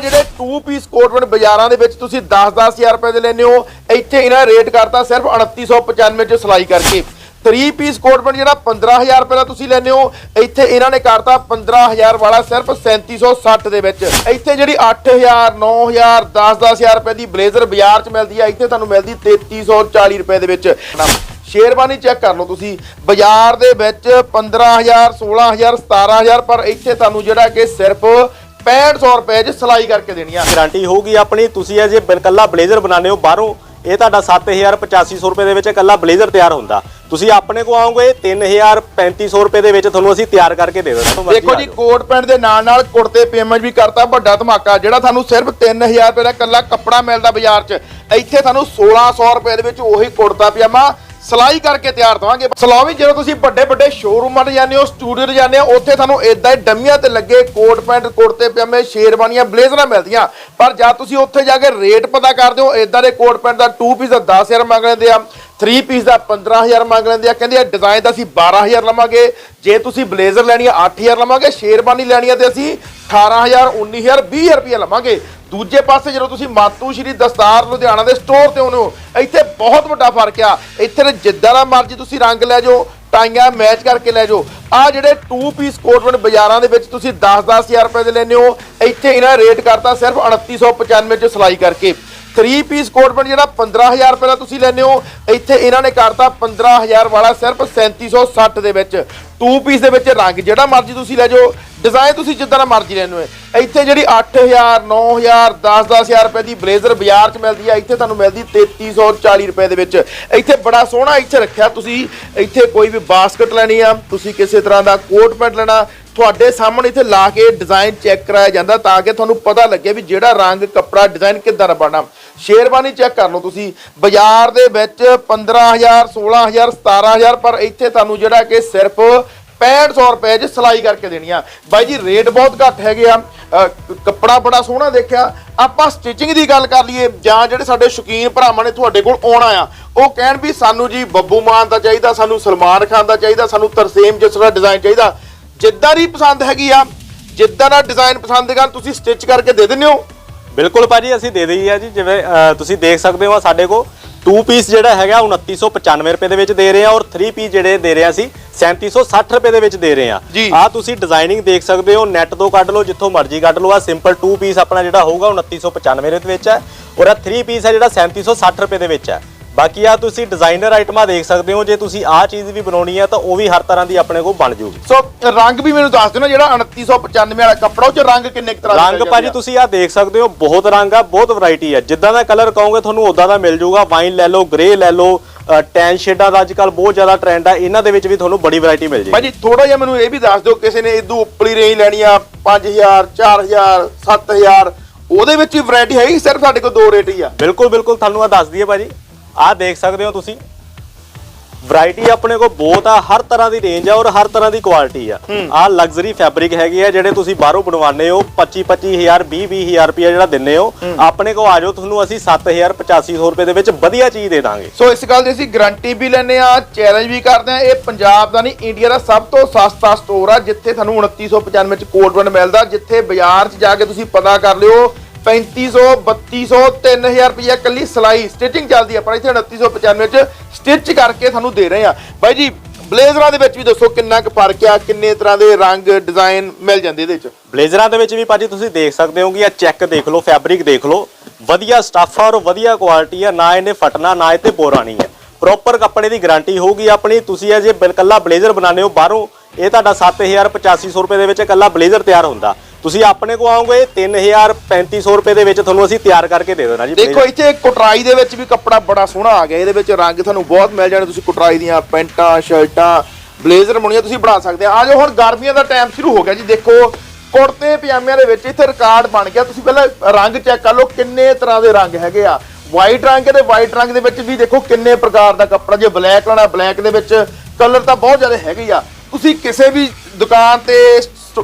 ਜਿਹੜੇ 2 ਪੀਸ ਕੋਟਵਨ ਬਾਜ਼ਾਰਾਂ ਦੇ ਵਿੱਚ ਤੁਸੀਂ 10-10000 ਰੁਪਏ ਦੇ ਲੈਂਦੇ ਹੋ, ਇੱਥੇ ਇਹਨਾਂ ਰੇਟ ਕਰਤਾ ਸਿਰਫ 2995 ਚ ਸਿਲਾਈ ਕਰਕੇ। 3 ਪੀਸ ਕੋਟਵਨ ਜਿਹੜਾ 15000 ਰੁਪਏ ਦਾ ਤੁਸੀਂ ਲੈਂਦੇ ਹੋ, ਇੱਥੇ ਇਹਨਾਂ ਨੇ ਕਰਤਾ 15000 ਵਾਲਾ ਸਿਰਫ 3760 ਦੇ ਵਿੱਚ। ਇੱਥੇ ਜਿਹੜੀ 8000 9000 10-10000 ਰੁਪਏ ਦੀ ਬਲੇਜ਼ਰ ਬਾਜ਼ਾਰ 'ਚ ਮਿਲਦੀ ਆ, ਇੱਥੇ ਤੁਹਾਨੂੰ ਮਿਲਦੀ 3340 ਰੁਪਏ ਦੇ ਵਿੱਚ। ਸ਼ੇਰਬਾਨੀ ਚੈੱਕ ਕਰ ਲਓ ਤੁਸੀਂ, ਬਾਜ਼ਾਰ ਦੇ ਵਿੱਚ 15000 16000 17000 ਪਰ ਇੱਥੇ ਤੁਹਾਨੂੰ ਜਿਹੜਾ ਕਿ ਸਿਰਫ 6500 ਰੁਪਏ 'ਚ ਸਿਲਾਈ ਕਰਕੇ ਦੇਣੀ ਆ। ਗਾਰੰਟੀ ਹੋਊਗੀ ਆਪਣੀ ਤੁਸੀਂ ਇਹ ਜੇ ਬਿਲਕੁਲਾ ਬਲੇਜ਼ਰ ਬਣਾਉਂਦੇ ਹੋ ਬਾਹਰੋਂ ਇਹ ਤੁਹਾਡਾ 7000 8500 ਰੁਪਏ ਦੇ ਵਿੱਚ ਇਕੱਲਾ ਬਲੇਜ਼ਰ ਤਿਆਰ ਹੁੰਦਾ। ਤੁਸੀਂ ਆਪਣੇ ਕੋ ਆਓਗੇ 3000 3500 ਰੁਪਏ ਦੇ ਵਿੱਚ ਤੁਹਾਨੂੰ ਅਸੀਂ ਤਿਆਰ ਕਰਕੇ ਦੇ ਦੇਣਾ ਦੇਖੋ ਜੀ ਕੋਟ ਪੈਂਟ ਦੇ ਨਾਲ ਨਾਲ ਕੁੜਤੇ ਪੇਮੈਂਟ ਵੀ ਕਰਤਾ ਵੱਡਾ ਧਮਾਕਾ ਜਿਹੜਾ ਤੁਹਾਨੂੰ ਸਿਰਫ 3000 ਰੁਪਏ ਦਾ ਇਕੱਲਾ ਕੱਪੜਾ ਮਿਲਦਾ ਬਾਜ਼ਾਰ 'ਚ ਇੱਥੇ ਤੁਹਾਨੂੰ 1600 ਰੁਪਏ ਦੇ ਵਿੱਚ ਉਹੀ ਕੁੜਤਾ ਪਜਾਮਾ ਸਿਲਾਈ ਕਰਕੇ ਤਿਆਰ ਦਵਾਂਗੇ। ਸਲਾਵੀ ਜਦੋਂ ਤੁਸੀਂ ਵੱਡੇ ਵੱਡੇ ਸ਼ੋਰੂਮਾਂ 'ਤੇ ਜਾਂਦੇ ਹੋ ਸਟੂਡੀਓ 'ਤੇ ਜਾਂਦੇ ਹੋ, ਉੱਥੇ ਤੁਹਾਨੂੰ ਇਦਾਂ ਹੀ ਡੰਮੀਆਂ ਤੇ ਲੱਗੇ, ਕੋਟ ਪੈਂਟ, ਕੁੜਤੇ, ਪਜਾਮੇ, ਸ਼ੇਰਵਾਨੀਆਂ, ਬਲੇਜ਼ਰਾਂ ਮਿਲਦੀਆਂ। ਪਰ ਜਦ ਤੁਸੀਂ ਉੱਥੇ ਜਾ ਕੇ ਰੇਟ ਪਤਾ ਕਰਦੇ ਹੋ ਇਦਾਂ ਦੇ ਕੋਟ ਪੈਂਟ ਦਾ 2 ਪੀਸ ਦਾ 10000 ਮੰਗ ਲੈਂਦੇ ਆ 3 ਪੀਸ ਦਾ 15000 ਮੰਗ ਲੈਂਦੇ ਆ, ਕਹਿੰਦੇ ਆ ਡਿਜ਼ਾਈਨ ਦਾ ਅਸੀਂ 12000 ਲਵਾਂਗੇ। ਜੇ ਤੁਸੀਂ ਬਲੇਜ਼ਰ ਲੈਣੀ ਆ 8000 ਲਵਾਂਗੇ, ਸ਼ੇਰਵਾਨੀ ਲੈਣੀ ਆ ਤੇ ਅਸੀਂ 18000 19000 20000 ਰੁਪਏ ਲਵਾਂਗੇ। ਦੂਜੇ ਪਾਸੇ ਜਦੋਂ ਤੁਸੀਂ ਮਾਤੂ ਸ਼੍ਰੀ ਦਸਤਾਰ ਲੁਧਿਆਣਾ ਦੇ ਸਟੋਰ ਤੇ ਆਉਂਦੇ ਹੋ, ਇੱਥੇ ਬਹੁਤ ਵੱਡਾ ਫ਼ਰਕ ਆ। ਇੱਥੇ ਤੇ ਜਿੱਦਾਂ ਦਾ ਮਰਜ਼ੀ ਤੁਸੀਂ ਰੰਗ ਲੈ ਜਾਓ, ਟਾਈਆਂ ਮੈਚ ਕਰਕੇ ਲੈ ਜਾਓ। ਆ ਜਿਹੜੇ 2 ਪੀਸ ਕੋਟਵਨ ਬਾਜ਼ਾਰਾਂ ਦੇ ਵਿੱਚ ਤੁਸੀਂ 10-10000 ਰੁਪਏ ਦੇ ਲੈਂਦੇ ਹੋ, ਇੱਥੇ ਇਹਨਾਂ ਰੇਟ ਕਰਤਾ ਸਿਰਫ 2995 ਚ ਸਿਲਾਈ ਕਰਕੇ। 3 ਪੀਸ ਕੋਟਵਨ ਜਿਹੜਾ 15000 ਰੁਪਏ ਦਾ ਤੁਸੀਂ ਲੈਂਦੇ ਹੋ, ਇੱਥੇ ਇਹਨਾਂ ਨੇ ਕਰਤਾ 15000 ਵਾਲਾ ਸਿਰਫ 3760 ਦੇ ਵਿੱਚ। 2 ਪੀਸ ਦੇ ਵਿੱਚ ਰੰਗ ਜਿਹੜਾ ਮਰਜ਼ੀ ਤੁਸੀਂ ਲੈ ਜਾਓ ਡਿਜ਼ਾਈਨ ਤੁਸੀਂ ਜਿੱਦਾਂ ਦਾ ਮਰਜ਼ੀ ਲੈਣੇ ਹੋ ਇੱਥੇ ਜਿਹੜੀ 8000 9000 10-10000 ਰੁਪਏ ਦੀ ਬਲੇਜ਼ਰ ਬਾਜ਼ਾਰ 'ਚ ਮਿਲਦੀ ਹੈ ਇੱਥੇ ਤੁਹਾਨੂੰ ਮਿਲਦੀ 3340 ਰੁਪਏ ਦੇ ਵਿੱਚ। ਇੱਥੇ ਬੜਾ ਸੋਹਣਾ ਇੱਥੇ ਰੱਖਿਆ ਤੁਸੀਂ। ਇੱਥੇ ਕੋਈ ਵੀ ਬਾਸਕਟ ਲੈਣੀ ਆ, ਤੁਸੀਂ ਕਿਸੇ ਤਰ੍ਹਾਂ ਦਾ ਕੋਟ ਪੈਂਟ ਲੈਣਾ, ਤੁਹਾਡੇ ਸਾਹਮਣੇ ਇੱਥੇ ਲਾ ਕੇ ਡਿਜ਼ਾਈਨ ਚੈੱਕ ਕਰਾਇਆ ਜਾਂਦਾ ਤਾਂ ਕਿ ਤੁਹਾਨੂੰ ਪਤਾ ਲੱਗੇ ਵੀ ਜਿਹੜਾ ਰੰਗ ਕੱਪੜਾ ਡਿਜ਼ਾਈਨ ਕਿੱਦਾਂ ਦਾ ਬਣਨਾ। ਸ਼ੇਰਵਾਨੀ ਚੈੱਕ ਕਰ ਲਓ ਤੁਸੀਂ। ਬਾਜ਼ਾਰ ਦੇ ਵਿੱਚ 15000 16000 17000 ਪਰ ਇੱਥੇ ਤੁਹਾਨੂੰ ਜਿਹੜਾ ਕਿ ਸਿਰਫ 6500 ਰੁਪਏ 'ਚ ਸਿਲਾਈ ਕਰਕੇ ਦੇਣੀ ਆ। ਬਾਈ ਜੀ, ਰੇਟ ਬਹੁਤ ਘੱਟ ਹੈਗੇ ਆ। ਕੱਪੜਾ ਬੜਾ ਸੋਹਣਾ ਦੇਖਿਆ। ਆਪਾਂ ਸਟਿਚਿੰਗ ਦੀ ਗੱਲ ਕਰ ਲਈਏ, ਜਾਂ ਜਿਹੜੇ ਸਾਡੇ ਸ਼ੌਕੀਨ ਭਰਾਵਾਂ ਨੇ ਤੁਹਾਡੇ ਕੋਲ ਆਉਣਾ ਆ, ਉਹ ਕਹਿਣ ਵੀ ਸਾਨੂੰ ਜੀ ਬੱਬੂ ਮਾਨ ਦਾ ਚਾਹੀਦਾ, ਸਾਨੂੰ ਸਲਮਾਨ ਖਾਨ ਦਾ ਚਾਹੀਦਾ, ਸਾਨੂੰ ਤਰਸੇਮ ਜਿਸ ਦਾ ਡਿਜ਼ਾਈਨ ਚਾਹੀਦਾ। ਜਿੱਦਾਂ ਦੀ ਪਸੰਦ ਹੈਗੀ ਆ, ਜਿੱਦਾਂ ਦਾ ਡਿਜ਼ਾਈਨ ਪਸੰਦ ਹੈਗਾ, ਤੁਸੀਂ ਸਟਿਚ ਕਰਕੇ ਦੇ ਦਿੰਦੇ ਹੋ। ਬਿਲਕੁਲ ਭਾਜੀ, ਅਸੀਂ ਦੇ ਦਈ ਆ ਜੀ। ਜਿਵੇਂ ਤੁਸੀਂ ਦੇਖ ਸਕਦੇ ਹੋ ਸਾਡੇ ਕੋਲ 2 ਪੀਸ ਜਿਹੜਾ ਹੈਗਾ 2995 ਰੁਪਏ ਦੇ ਵਿੱਚ ਦੇ ਰਹੇ ਆ, ਔਰ 3 ਪੀਸ ਜਿਹੜੇ ਦੇ ਰਹੇ ਆ ਅਸੀਂ 3760 ਰੁਪਏ ਦੇ ਵਿੱਚ ਦੇ ਰਹੇ ਆ। ਆ ਤੁਸੀਂ ਡਿਜ਼ਾਈਨਿੰਗ ਦੇਖ ਸਕਦੇ ਹੋ ਨੈਟ ਤੋਂ ਕੱਢ ਲਓ ਜਿੱਥੋਂ ਮਰਜ਼ੀ ਕੱਢ ਲਓ। ਆ ਸਿੰਪਲ 2 ਪੀਸ ਆਪਣਾ ਜਿਹੜਾ ਹੋਊਗਾ 2995 ਦੇ ਵਿੱਚ ਹੈ। ਔਰ ਆ 3 ਪੀਸ ਹੈ ਜਿਹੜਾ 3760 ਰੁਪਏ ਦੇ ਵਿੱਚ ਹੈ। ਬਾਕੀ ਆ ਤੁਸੀਂ ਡਿਜ਼ਾਈਨਰ ਆਈਟਮਾਂ ਦੇਖ ਸਕਦੇ ਹੋ ਜੇ ਤੁਸੀਂ ਆ ਚੀਜ਼ ਵੀ ਬਣਾਉਣੀ ਹੈ ਤਾਂ ਉਹ ਵੀ ਹਰ ਤਰ੍ਹਾਂ ਦੀ ਆਪਣੇ ਕੋਲ ਬਣ ਜੂਗੀ। ਸੋ ਰੰਗ ਵੀ ਮੈਨੂੰ ਦੱਸ ਦਿਓ ਨਾ ਜਿਹੜਾ 2995 ਵਾਲਾ ਕੱਪੜਾ ਉਹ ਚ ਰੰਗ ਕਿੰਨੇ ਤਰ੍ਹਾਂ ਦੇ ਰੰਗ ਭਾਜੀ? ਤੁਸੀਂ ਆ ਦੇਖ ਸਕਦੇ ਹੋ ਬਹੁਤ ਰੰਗ ਆ ਬਹੁਤ ਵੈਰਾਈਟੀ ਆ। ਜਿੱਦਾਂ ਦਾ ਕਲਰ ਕਹੋਗੇ ਤੁਹਾਨੂੰ ਉਦਾਂ ਦਾ ਮਿਲ ਜਾਊਗਾ ਵਾਈਨ ਲੈ ਲਓ ਗ੍ਰੇ ਲੈ ਲਓ ਟੈਨ ਸ਼ੇਡਾਂ ਦਾ ਅੱਜਕੱਲ ਬਹੁਤ ਜ਼ਿਆਦਾ ਟ੍ਰੈਂਡ ਆ। ਇਹਨਾਂ ਦੇ ਵਿੱਚ ਵੀ ਤੁਹਾਨੂੰ ਬੜੀ ਵੈਰਾਈਟੀ ਮਿਲ ਜਾਏਗੀ ਭਾਜੀ ਥੋੜਾ ਜਿਹਾ ਮੈਨੂੰ ਇਹ ਵੀ ਦੱਸ ਦਿਓ ਕਿਸੇ ਨੇ ਇਦੋਂ ਉੱਪਰਲੀ ਰੇਂਜ ਲੈਣੀ ਆ 5000 4000 7000 ਉਹਦੇ ਵਿੱਚ ਵੀ ਵੈਰਾਈਟੀ ਹੈਗੀ ਸਿਰਫ ਸਾਡੇ ਕੋਲ ਦੋ ਰੇਟ ਹੀ ਆ। ਬਿਲਕੁਲ ਬਿਲਕੁਲ ਤੁਹਾਨੂੰ ਆ ਦੱਸ ਦਈਏ ਭਾਜੀ। ਆਹ ਦੇਖ ਸਕਦੇ ਹੋ ਤੁਸੀਂ। ਵੈਰਾਈਟੀ ਆਪਣੇ ਕੋਲ ਬਹੁਤ ਆ ਹਰ ਤਰ੍ਹਾਂ ਦੀ ਰੇਂਜ ਆ ਔਰ ਹਰ ਤਰ੍ਹਾਂ ਦੀ ਕੁਆਲਿਟੀ ਆ। ਆਹ ਲਗਜ਼ਰੀ ਫੈਬਰਿਕ ਹੈਗੇ ਆ ਜਿਹੜੇ ਤੁਸੀਂ ਬਾਹਰੋਂ ਬਣਵਾਉਂਦੇ ਹੋ 25 25000 20 20000 ਰੁਪਏ ਜਿਹੜਾ ਦਿੰਨੇ ਹੋ ਆਪਣੇ ਕੋਲ ਆ ਜਾਓ ਤੁਹਾਨੂੰ ਅਸੀਂ 7000 8500 ਰੁਪਏ ਦੇ ਵਿੱਚ ਵਧੀਆ ਚੀਜ਼ ਦੇ ਦਾਂਗੇ। ਸੋ ਇਸ ਗੱਲ ਦੀ ਅਸੀਂ ਗਾਰੰਟੀ ਵੀ ਲੈਨੇ ਆ ਚੈਲੰਜ ਵੀ ਕਰਦੇ ਆ ਇਹ ਪੰਜਾਬ ਦਾ ਨਹੀਂ ਇੰਡੀਆ ਦਾ ਸਭ ਤੋਂ ਸਸਤਾ ਸਟੋਰ ਆ ਜਿੱਥੇ ਤੁਹਾਨੂੰ 2995 ਚ ਕੋਟ ਵਨ ਮਿਲਦਾ ਜਿੱਥੇ ਬਾਜ਼ਾਰ 'ਚ ਜਾ ਕੇ ਤੁਸੀਂ ਪਤਾ ਕਰ ਲਿਓ 3500 3200 3000 ਰੁਪਏ ਕੱਲੀ ਸਿਲਾਈ। ਸਟਿਚਿੰਗ ਚੱਲਦੀ ਆ, ਪਰ ਇੱਥੇ 2995 ਚ ਸਟਿਚ ਕਰਕੇ ਤੁਹਾਨੂੰ ਦੇ ਰਹੇ ਆ। ਬਾਈ ਜੀ, ਬਲੇਜ਼ਰਾਂ ਦੇ ਵਿੱਚ ਵੀ ਦੱਸੋ ਕਿੰਨਾ ਕੁ ਫ਼ਰਕ ਆ, ਕਿੰਨੇ ਤਰ੍ਹਾਂ ਦੇ ਰੰਗ, ਡਿਜ਼ਾਈਨ ਮਿਲ ਜਾਂਦੇ ਇਹਦੇ ਚ? ਬਲੇਜ਼ਰਾਂ ਦੇ ਵਿੱਚ ਵੀ ਭਾਜੀ ਤੁਸੀਂ ਦੇਖ ਸਕਦੇ ਹੋ ਕਿ ਆ ਚੈੱਕ ਦੇਖ ਲਓ, ਫੈਬਰਿਕ ਦੇਖ ਲਓ। ਵਧੀਆ ਸਟੱਫ ਆ ਔਰ ਵਧੀਆ ਕੁਆਲਿਟੀ ਆ, ਨਾ ਇਹਨੇ ਫਟਣਾ, ਨਾ ਇਹ ਤੇ ਬੋਰਾਣੀ ਹੈ ਪ੍ਰੋਪਰ ਕੱਪੜੇ ਦੀ ਗਾਰੰਟੀ ਹੋਊਗੀ ਆਪਣੀ। ਤੁਸੀਂ ਇਹ ਜੇ ਬਿਲਕੁਲਾ ਬਲੇਜ਼ਰ ਬਣਾਉਂਦੇ ਹੋ ਬਾਹਰੋਂ, ਇਹ ਤੁਹਾਡਾ 7000 8500 ਰੁਪਏ ਦੇ ਵਿੱਚ ਇਕੱਲਾ ਬਲੇਜ਼ਰ ਤਿਆਰ ਹੁੰਦਾ। ਤੁਸੀਂ ਆਪਣੇ ਕੋ ਆਓਗੇ 3000 3500 ਰੁਪਏ ਦੇ ਵਿੱਚ ਤੁਹਾਨੂੰ ਅਸੀਂ ਤਿਆਰ ਕਰਕੇ ਦੇ ਦੇਣਾ ਜੀ। ਦੇਖੋ, ਇੱਥੇ ਕੁਟਰਾਈ ਦੇ ਵਿੱਚ ਵੀ ਕੱਪੜਾ ਬੜਾ ਸੋਹਣਾ ਆ ਗਿਆ। ਇਹਦੇ ਵਿੱਚ ਰੰਗ ਤੁਹਾਨੂੰ ਬਹੁਤ ਮਿਲ ਜਾਣੇ, ਤੁਸੀਂ ਕੁਟਰਾਈ ਦੀਆਂ ਪੈਂਟਾਂ, ਸ਼ਰਟਾਂ, ਬਲੇਜ਼ਰ ਬਣੀਆਂ ਤੁਸੀਂ ਬਣਾ ਸਕਦੇ ਆ। ਆ ਜਾਓ, ਹੁਣ ਗਰਮੀਆਂ ਦਾ ਟਾਈਮ ਸ਼ੁਰੂ ਹੋ ਗਿਆ ਜੀ। ਦੇਖੋ, ਕੁੜਤੇ, ਪਜਾਮਿਆਂ ਦੇ ਵਿੱਚ ਇੱਥੇ ਰਿਕਾਰਡ ਬਣ ਗਿਆ। ਤੁਸੀਂ ਪਹਿਲਾਂ ਰੰਗ ਚੈੱਕ ਕਰ ਲਓ, ਕਿੰਨੇ ਤਰ੍ਹਾਂ ਦੇ ਰੰਗ ਹੈਗੇ ਆ। ਵਾਈਟ ਰੰਗ ਤੇ ਵਾਈਟ ਰੰਗ ਦੇ ਵਿੱਚ ਵੀ ਦੇਖੋ ਕਿੰਨੇ ਪ੍ਰਕਾਰ ਦਾ ਕੱਪੜਾ। ਜੇ ਬਲੈਕ ਲੈਣਾ ਬਲੈਕ ਦੇ ਵਿੱਚ ਕਲਰ ਤਾਂ ਬਹੁਤ ਜ਼ਿਆਦਾ ਹੈਗੇ ਆ। ਤੁਸੀਂ ਕਿਸੇ ਵੀ ਦੁਕਾਨ ਤੇ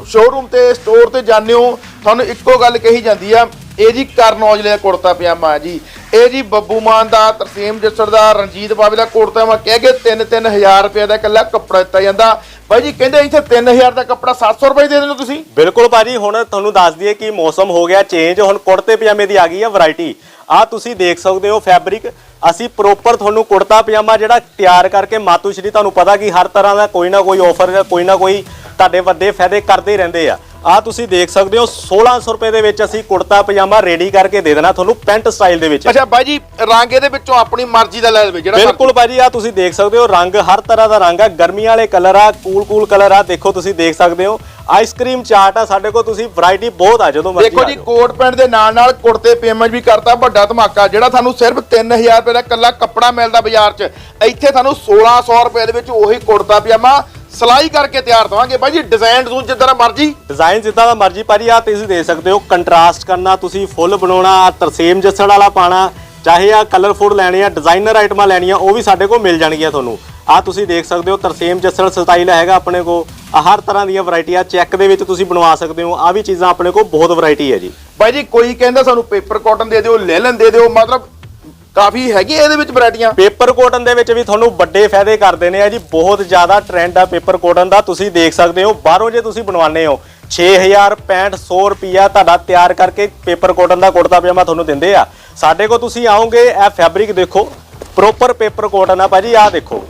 ਸ਼ੋਰੂਮ ਤੇ ਸਟੋਰ ਤੇ ਜਾਂਦੇ ਹੋ, ਤੁਹਾਨੂੰ ਇੱਕੋ ਗੱਲ ਕਹੀ ਜਾਂਦੀ ਆ, ਇਹ ਜੀ ਕਰਨ ਔਜਲੇ ਦਾ ਕੁੜਤਾ ਪਜਾਮਾ ਆ ਜੀ। ਇਹ ਜੀ ਬੱਬੂ ਮਾਨ ਦਾ, ਤਰਸੀਮ ਜੱਸੜ ਦਾ, ਰਣਜੀਤ ਬਾਵੇ ਦਾ ਕੁੜਤਾ ਮੈਂ ਕਹਿ ਕੇ 3-3000 ਰੁਪਏ ਦਾ ਇਕੱਲਾ ਕੱਪੜਾ ਦਿੱਤਾ ਜਾਂਦਾ। ਬਾਈ ਜੀ ਕਹਿੰਦੇ ਇੱਥੇ 3000 ਦਾ ਕੱਪੜਾ 700 ਰੁਪਏ ਦੇ ਦਿੰਦੇ ਹੋ ਤੁਸੀਂ? ਬਿਲਕੁਲ ਭਾਜੀ, ਹੁਣ ਤੁਹਾਨੂੰ ਦੱਸ ਦਈਏ ਕਿ ਮੌਸਮ ਹੋ ਗਿਆ ਚੇਂਜ ਹੁਣ ਕੁੜਤੇ ਪਜਾਮੇ ਦੀ ਆ ਗਈ ਆ ਵੈਰਾਈਟੀ ਆ ਤੁਸੀਂ ਦੇਖ ਸਕਦੇ ਹੋ ਫੈਬਰਿਕ ਅਸੀਂ ਪ੍ਰੋਪਰ ਤੁਹਾਨੂੰ ਕੁੜਤਾ ਪਜਾਮਾ ਜਿਹੜਾ ਤਿਆਰ ਕਰਕੇ ਮਾਤੂ ਸ਼੍ਰੀ, ਤੁਹਾਨੂੰ ਪਤਾ ਕਿ ਹਰ ਤਰ੍ਹਾਂ ਦਾ ਕੋਈ ਨਾ ਕੋਈ ਆਫਰ ਜਾਂ ਕੋਈ ਨਾ ਕੋਈ ਤੁਹਾਡੇ ਵੱਡੇ ਫਾਇਦੇ ਕਰਦੇ ਰਹਿੰਦੇ ਆ। ਆ ਤੁਸੀਂ ਦੇਖ ਸਕਦੇ ਹੋ 1600 ਰੁਪਏ ਦੇ ਵਿੱਚ ਅਸੀਂ ਕੁੜਤਾ ਪਜਾਮਾ ਰੈਡੀ ਕਰਕੇ ਦੇ ਦੇਣਾ ਤੁਹਾਨੂੰ ਪੈਂਟ ਸਟਾਈਲ ਦੇ ਵਿੱਚ। ਅੱਛਾ ਬਾਈ ਜੀ ਰੰਗ ਇਹਦੇ ਵਿੱਚੋਂ ਆਪਣੀ ਮਰਜ਼ੀ ਦਾ ਲੈ ਲਵੇ ਜਿਹੜਾ ਬਿਲਕੁਲ ਭਾਜੀ ਆ ਤੁਸੀਂ ਦੇਖ ਸਕਦੇ ਹੋ ਰੰਗ ਹਰ ਤਰ੍ਹਾਂ ਦਾ ਰੰਗ ਆ ਗਰਮੀਆਂ ਵਾਲੇ ਕਲਰ ਆ ਕੂਲ ਕੂਲ ਕਲਰ ਆ ਦੇਖੋ ਤੁਸੀਂ ਦੇਖ ਸਕਦੇ ਹੋ ਆਈਸਕ੍ਰੀਮ ਚਾਟ ਆ ਸਾਡੇ ਕੋਲ ਤੁਸੀਂ ਵੈਰਾਈਟੀ ਬਹੁਤ ਆ ਜਦੋਂ ਮਰਜ਼ੀ ਦੇਖੋ ਜੀ। ਕੋਟ ਪੈਂਟ ਦੇ ਨਾਲ ਨਾਲ ਕੁੜਤੇ ਪੇਮੈਂਟ ਵੀ ਕਰਤਾ ਵੱਡਾ ਧਮਾਕਾ ਜਿਹੜਾ ਤੁਹਾਨੂੰ ਸਿਰਫ 3000 ਰੁਪਏ ਦਾ ਇਕੱਲਾ ਕੱਪੜਾ ਮਿਲਦਾ ਬਾਜ਼ਾਰ 'ਚ। ਇੱਥੇ ਤੁਹਾਨੂੰ 1600 ਰੁਪਏ ਦੇ ਵਿੱਚ ਉਹੀ ਕੁੜਤਾ ਪਜਾਮਾ ਸਿਲਾਈ ਕਰਕੇ ਤਿਆਰ ਦਵਾਂਗੇ। ਬਾਈ ਜੀ ਡਿਜ਼ਾਈਨ ਜ਼ੂਨ ਜਿੱਦਾਂ ਦਾ ਮਰਜ਼ੀ। ਡਿਜ਼ਾਈਨ ਜਿੱਦਾਂ ਦਾ ਮਰਜ਼ੀ ਭਾਜੀ ਆ ਤੁਸੀਂ ਦੇ ਸਕਦੇ ਹੋ। ਕੰਟਰਾਸਟ ਕਰਨਾ ਤੁਸੀਂ ਫੁੱਲ ਬਣਾਉਣਾ ਆ ਤਰਸੇਮ ਜੱਸੜ ਵਾਲਾ ਪਾਣਾ ਚਾਹੇ ਆ ਕਲਰਫੁਲ ਲੈਣੇ ਆ ਡਿਜ਼ਾਈਨਰ ਆਈਟਮਾਂ ਲੈਣੀਆਂ ਉਹ ਵੀ ਸਾਡੇ ਕੋਲ ਮਿਲ ਜਾਣਗੀਆਂ ਤੁਹਾਨੂੰ। ਆ ਤੁਸੀਂ ਦੇਖ ਸਕਦੇ ਹੋ ਤਰਸੇਮ ਜੱਸੜ ਸਟਾਈਲ ਹੈਗਾ ਆਪਣੇ ਕੋਲ। ਆ ਹਰ ਤਰ੍ਹਾਂ ਦੀਆਂ ਵੈਰਾਈਟੀਆਂ ਚੈੱਕ ਦੇ ਵਿੱਚ ਤੁਸੀਂ ਬਣਵਾ ਸਕਦੇ ਹੋ। ਆ ਵੀ ਚੀਜ਼ਾਂ ਆਪਣੇ ਕੋਲ ਬਹੁਤ ਵੈਰਾਈਟੀ ਹੈ ਜੀ। ਬਾਈ ਜੀ ਕੋਈ ਕਹਿੰਦਾ ਸਾਨੂੰ ਪੇਪਰ ਕਾਟਨ ਦੇ ਦਿਓ ਲੈ ਲੈਣ ਦੇ ਦਿਓ ਮਤਲਬ ਕਾਫੀ ਹੈਗੀ ਇਹਦੇ ਵਿੱਚ ਵੈਰਾਈਟੀਆਂ। ਪੇਪਰ ਕੋਟਨ ਦੇ ਵਿੱਚ ਵੀ ਤੁਹਾਨੂੰ ਵੱਡੇ ਫਾਇਦੇ ਕਰਦੇ ਨੇ ਆ ਜੀ। ਬਹੁਤ ਜ਼ਿਆਦਾ ਟ੍ਰੈਂਡ ਆ ਪੇਪਰ ਕੋਟਨ ਦਾ। ਤੁਸੀਂ ਦੇਖ ਸਕਦੇ ਹੋ, ਬਾਹਰੋਂ ਜੇ ਤੁਸੀਂ ਬਣਵਾਉਂਦੇ ਹੋ 6000 6500 ਰੁਪਿਆ ਤੁਹਾਡਾ ਤਿਆਰ ਕਰਕੇ ਪੇਪਰ ਕੋਟਨ ਦਾ ਕੁੜਤਾ ਪਜਾਮਾ ਤੁਹਾਨੂੰ ਦਿੰਦੇ ਆ। ਸਾਡੇ ਕੋਲ ਤੁਸੀਂ ਆਓਗੇ, ਇਹ ਫੈਬਰਿਕ ਦੇਖੋ ਪ੍ਰੋਪਰ ਪੇਪਰ ਕੋਟਨ ਆ। ਭਾਜੀ, ਆਹ ਦੇਖੋ।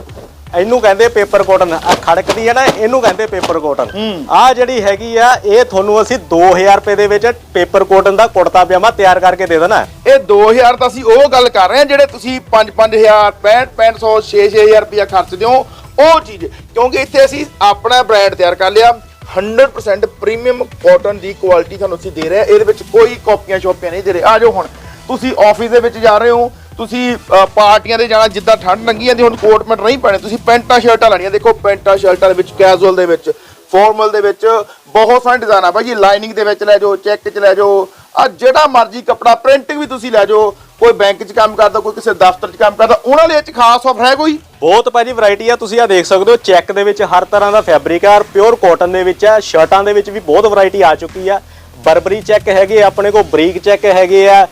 ਇਹਨੂੰ ਕਹਿੰਦੇ ਪੇਪਰ ਕੋਟਨ ਆ ਖੜਕਦੀ ਹੈ ਨਾ ਇਹਨੂੰ ਕਹਿੰਦੇ ਪੇਪਰ ਕੋਟਨ ਆ ਜਿਹੜੀ ਹੈਗੀ ਆ ਇਹ ਤੁਹਾਨੂੰ ਅਸੀਂ 2000 ਰੁਪਏ ਦੇ ਵਿੱਚ ਪੇਪਰ ਕੋਟਨ ਦਾ ਕੁੜਤਾ ਪਜਾਮਾ ਤਿਆਰ ਕਰਕੇ ਦੇ ਦੇਣਾ। ਇਹ 2000 ਤਾਂ ਅਸੀਂ ਉਹ ਗੱਲ ਕਰ ਰਹੇ ਹਾਂ ਜਿਹੜੇ ਤੁਸੀਂ 5-5000 6500 6-6000 ਰੁਪਇਆ ਖਰਚਦੇ ਹੋ ਉਹ ਚੀਜ਼। ਕਿਉਂਕਿ ਇੱਥੇ ਅਸੀਂ ਆਪਣਾ ਬ੍ਰਾਂਡ ਤਿਆਰ ਕਰ ਲਿਆ 100% ਪ੍ਰੀਮੀਅਮ ਕਾਟਨ ਦੀ ਕੁਆਲਿਟੀ ਤੁਹਾਨੂੰ ਅਸੀਂ ਦੇ ਰਹੇ ਹਾਂ ਇਹਦੇ ਵਿੱਚ ਕੋਈ ਕਾਪੀਆਂ ਸ਼ੋਪੀਆਂ ਨਹੀਂ ਦੇ ਰਹੇ। ਆ ਜਾਓ ਹੁਣ ਤੁਸੀਂ ਆਫਿਸ ਦੇ ਵਿੱਚ ਜਾ ਰਹੇ ਹੋ ਤੁਸੀਂ ਪਾਰਟੀਆਂ ਦੇ ਜਾਣਾ ਜਿੱਦਾਂ ਠੰਡ ਲੰਗੀ ਜਾਂਦੀ, ਹੁਣ ਕੋਟ ਪੈਂਟ ਨਹੀਂ ਪਾਣੇ। ਤੁਸੀਂ ਪੈਂਟਾਂ, ਸ਼ਰਟਾਂ ਲੈਣੀਆਂ। ਦੇਖੋ, ਪੈਂਟਾਂ, ਸ਼ਰਟਾਂ ਦੇ ਵਿੱਚ ਕੈਜੂਅਲ ਦੇ ਵਿੱਚ ਫਾਰਮਲ ਦੇ ਵਿੱਚ, ਬਹੁਤ ਸਾਰੇ ਡਿਜ਼ਾਈਨ। ਆ ਭਾਈ ਜੀ ਲਾਈਨਿੰਗ ਦੇ ਵਿੱਚ ਲੈ ਜਾਓ ਚੈੱਕ 'ਚ ਲੈ ਜਾਓ। ਆ ਜਿਹੜਾ ਮਰਜ਼ੀ ਕੱਪੜਾ ਪ੍ਰਿੰਟਿੰਗ ਵੀ ਤੁਸੀਂ ਲੈ ਜਾਓ। ਕੋਈ ਬੈਂਕ 'ਚ ਕੰਮ ਕਰਦਾ, ਕੋਈ ਕਿਸੇ ਦਫ਼ਤਰ 'ਚ ਕੰਮ ਕਰਦਾ, ਉਹਨਾਂ ਲਈ ਇਹ 'ਚ ਖਾਸ ਆਫਰ ਹੈ ਕੋਈ? ਬਹੁਤ ਭਾਜੀ ਵੈਰਾਈਟੀ ਆ। ਤੁਸੀਂ ਆ ਦੇਖ ਸਕਦੇ ਹੋ ਚੈੱਕ ਦੇ ਵਿੱਚ ਹਰ ਤਰ੍ਹਾਂ ਦਾ ਫੈਬਰਿਕ ਆ। ਪਿਓਰ ਕਾਟਨ ਦੇ ਵਿੱਚ ਆ ਸ਼ਰਟਾਂ ਦੇ ਵਿੱਚ ਵੀ ਬਹੁਤ ਵੈਰਾਈਟੀ ਆ ਚੁੱਕੀ ਆ। ਬਰਬਰੀ ਚੈੱਕ ਹੈਗੇ ਆਪਣੇ ਕੋਲ, ਬਰੀਕ ਚੈੱਕ ਹੈਗੇ ਆ।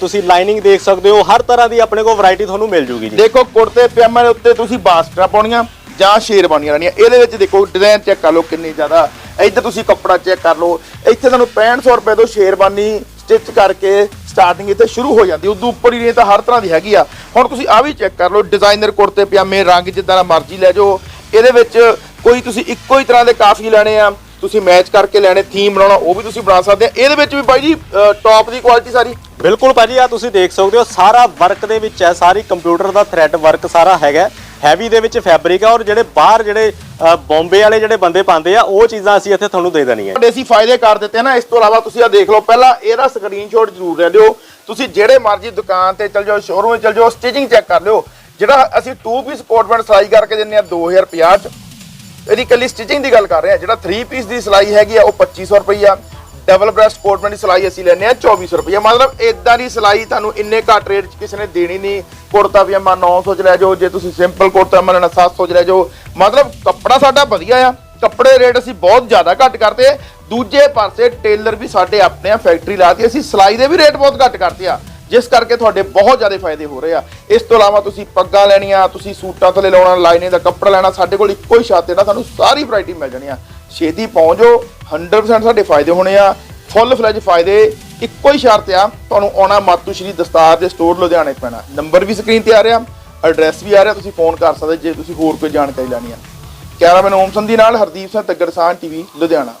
ਤੁਸੀਂ ਲਾਈਨਿੰਗ ਦੇਖ ਸਕਦੇ ਹੋ, ਹਰ ਤਰ੍ਹਾਂ ਦੀ ਆਪਣੇ ਕੋਲ ਵੈਰਾਈਟੀ ਤੁਹਾਨੂੰ ਮਿਲ ਜੂਗੀ ਜੀ। ਦੇਖੋ, ਕੁੜਤੇ, ਪਜਾਮੇ ਦੇ ਉੱਤੇ ਤੁਸੀਂ ਬਾਸਕਟਾਂ ਪਾਉਣੀਆਂ ਜਾਂ ਸ਼ੇਰਵਾਨੀਆਂ ਲੈਣੀਆਂ ਇਹਦੇ ਵਿੱਚ ਦੇਖੋ ਡਿਜ਼ਾਈਨ ਚੈੱਕ ਕਰ ਲਓ ਕਿੰਨੀ ਜ਼ਿਆਦਾ। ਇੱਧਰ ਤੁਸੀਂ ਕੱਪੜਾ ਚੈੱਕ ਕਰ ਲਓ। ਇੱਥੇ ਤੁਹਾਨੂੰ 6500 ਰੁਪਏ ਤੋਂ ਸ਼ੇਰਵਾਨੀ ਸਟਿਚ ਕਰਕੇ ਸਟਾਰਟਿੰਗ ਇੱਥੇ ਸ਼ੁਰੂ ਹੋ ਜਾਂਦੀ। ਉਦੋਂ ਉੱਪਰ ਹੀ ਰੇਂਜ ਤਾਂ ਹਰ ਤਰ੍ਹਾਂ ਦੀ ਹੈਗੀ ਆ। ਹੁਣ ਤੁਸੀਂ ਆ ਵੀ ਚੈੱਕ ਕਰ ਲਓ ਡਿਜ਼ਾਈਨਰ ਕੁੜਤੇ, ਪਜਾਮੇ, ਰੰਗ ਜਿੱਦਾਂ ਦਾ ਮਰਜ਼ੀ ਲੈ ਜਾਓ। ਇਹਦੇ ਵਿੱਚ ਕੋਈ ਤੁਸੀਂ ਇੱਕੋ ਹੀ ਤਰ੍ਹਾਂ ਦੇ ਕਾਫੀ ਲੈਣੇ ਆ। ਤੁਸੀਂ ਮੈਚ ਕਰਕੇ ਲੈਣੇ ਥੀਮ ਬਣਾਉਣਾ ਉਹ ਵੀ ਤੁਸੀਂ ਬਣਾ ਸਕਦੇ ਆ। ਇਹਦੇ ਵਿੱਚ ਵੀ ਬਾਈ ਜੀ ਟੌਪ ਦੀ ਕੁਆਲਿਟੀ ਸਾਰੀ। ਬਿਲਕੁਲ ਭਾਜੀ ਆ ਤੁਸੀਂ ਦੇਖ ਸਕਦੇ ਹੋ ਸਾਰਾ ਵਰਕ ਦੇ ਵਿੱਚ ਹੈ ਸਾਰੀ ਕੰਪਿਊਟਰ ਦਾ ਥ੍ਰੈਡ ਵਰਕ ਸਾਰਾ ਹੈਗਾ ਹੈਵੀ ਦੇ ਵਿੱਚ ਫੈਬਰਿਕ ਆ ਔਰ ਜਿਹੜੇ ਬਾਹਰ ਜਿਹੜੇ ਬੰਬੇ ਵਾਲੇ ਜਿਹੜੇ ਬੰਦੇ ਪਾਉਂਦੇ ਆ ਉਹ ਚੀਜ਼ਾਂ ਅਸੀਂ ਇੱਥੇ ਤੁਹਾਨੂੰ ਦੇ ਦੇਣੀਆਂ ਤੁਹਾਡੇ ਅਸੀਂ ਫਾਇਦੇ ਕਰ ਦਿੱਤੇ ਆ ਨਾ ਇਸ ਤੋਂ ਇਲਾਵਾ ਤੁਸੀਂ ਆ ਦੇਖ ਲਓ ਪਹਿਲਾਂ ਇਹਦਾ ਸਕਰੀਨਸ਼ਾਟ ਜ਼ਰੂਰ ਲੈ ਲਿਓ। ਤੁਸੀਂ ਜਿਹੜੇ ਮਰਜ਼ੀ ਦੁਕਾਨ ਤੇ ਚਲ ਜਾਓ ਸ਼ੋਰੂਮ 'ਚ ਚਲ ਜਾਓ ਸਟਿਚਿੰਗ ਚੈੱਕ ਕਰ ਲਿਓ। ਜਿਹੜਾ ਅਸੀਂ 2 ਪੀਸ ਕੋਟ ਪੈਂਟ ਸਿਲਾਈ ਕਰਕੇ ਦਿੰਨੇ ਆ 2050 ਚ ਇਹਦੀ ਕੱਲੀ ਸਟਿਚਿੰਗ ਦੀ ਗੱਲ ਕਰ ਰਹੇ ਆ ਜਿਹੜਾ 3 ਪੀਸ ਦੀ ਸਿਲਾਈ ਹੈਗੀ ਆ, ਉਹ 2500 ਰੁਪਈਆ। ਡਬਲ ਬ੍ਰੈਸਟ ਕੋਟਮੈਂਟ ਦੀ ਸਿਲਾਈ ਅਸੀਂ ਲੈਨੇ ਆ 2400 ਰੁਪਈਆ। ਮਤਲਬ ਇਦਾਂ ਦੀ ਸਿਲਾਈ ਤੁਹਾਨੂੰ ਇੰਨੇ ਘੱਟ ਰੇਟ 'ਚ ਕਿਸੇ ਨੇ ਦੇਣੀ ਨਹੀਂ। ਕੁੜਤਾ, ਪਜਾਮਾ 900 ਚ ਲੈ ਜਾਓ। ਜੇ ਤੁਸੀਂ ਸਿੰਪਲ ਕੁੜਤਾ ਪਜਾਮਾ ਲੈਣਾ 700 ਚ ਲੈ ਜਾਓ। ਮਤਲਬ ਕੱਪੜਾ ਸਾਡਾ ਵਧੀਆ ਆ। ਕੱਪੜੇ ਰੇਟ ਅਸੀਂ ਬਹੁਤ ਜ਼ਿਆਦਾ ਘੱਟ ਕਰਤੇ। ਦੂਜੇ ਪਾਸੇ ਟੇਲਰ ਵੀ ਸਾਡੇ ਆਪਣੇ ਆ ਫੈਕਟਰੀ ਲਾਤੀ। ਅਸੀਂ ਸਿਲਾਈ ਦੇ ਵੀ ਰੇਟ ਬਹੁਤ ਘੱਟ ਕਰਤੇ ਆ। ਜਿਸ ਕਰਕੇ ਤੁਹਾਡੇ ਬਹੁਤ ਜ਼ਿਆਦਾ ਫਾਇਦੇ ਹੋ ਰਹੇ ਆ। ਇਸ ਤੋਂ ਇਲਾਵਾ ਤੁਸੀਂ ਪੱਗਾਂ ਲੈਣੀਆਂ, ਤੁਸੀਂ ਸੂਟਾਂ ਥੱਲੇ ਲਾਉਣਾ, ਲਾਈਨਿੰਗ ਦਾ ਕੱਪੜਾ ਲੈਣਾ, ਸਾਡੇ ਕੋਲ ਇੱਕੋ ਹੀ ਛੱਤ ਤੇ ਨਾ ਤੁਹਾਨੂੰ ਸਾਰੀ ਵੈਰਾਈਟੀ ਮਿਲ ਜਾਣੀ ਆ। ਛੇਤੀ ਪਹੁੰਚੋ ਜਾਓ 100% ਸਾਡੇ ਫਾਇਦੇ ਹੋਣੇ ਆ। ਫੁੱਲ ਫਲੈਜ ਫਾਇਦੇ, ਇੱਕੋ ਹੀ ਸ਼ਰਤ ਆ, ਤੁਹਾਨੂੰ ਆਉਣਾ ਮਾਤੂ ਸ਼੍ਰੀ ਦਸਤਾਰ ਦੇ ਸਟੋਰ ਲੁਧਿਆਣੇ ਪੈਣਾ। ਨੰਬਰ ਵੀ ਸਕਰੀਨ ਤੇ ਆ ਰਿਹਾ ਐਡਰੈਸ ਵੀ ਆ ਰਿਹਾ, ਤੁਸੀਂ ਫੋਨ ਕਰ ਸਕਦੇ ਜੇ ਤੁਸੀਂ ਹੋਰ ਕੋਈ ਜਾਣਕਾਰੀ ਲੈਣੀ ਆ। ਕੈਮਰਾਮੈਨ ਓਮ ਸੰਧੀ ਨਾਲ ਹਰਦੀਪ ਸਿੰਘ ਤੱਗੜਸਾਨ ਟੀਵੀ ਲੁਧਿਆਣਾ।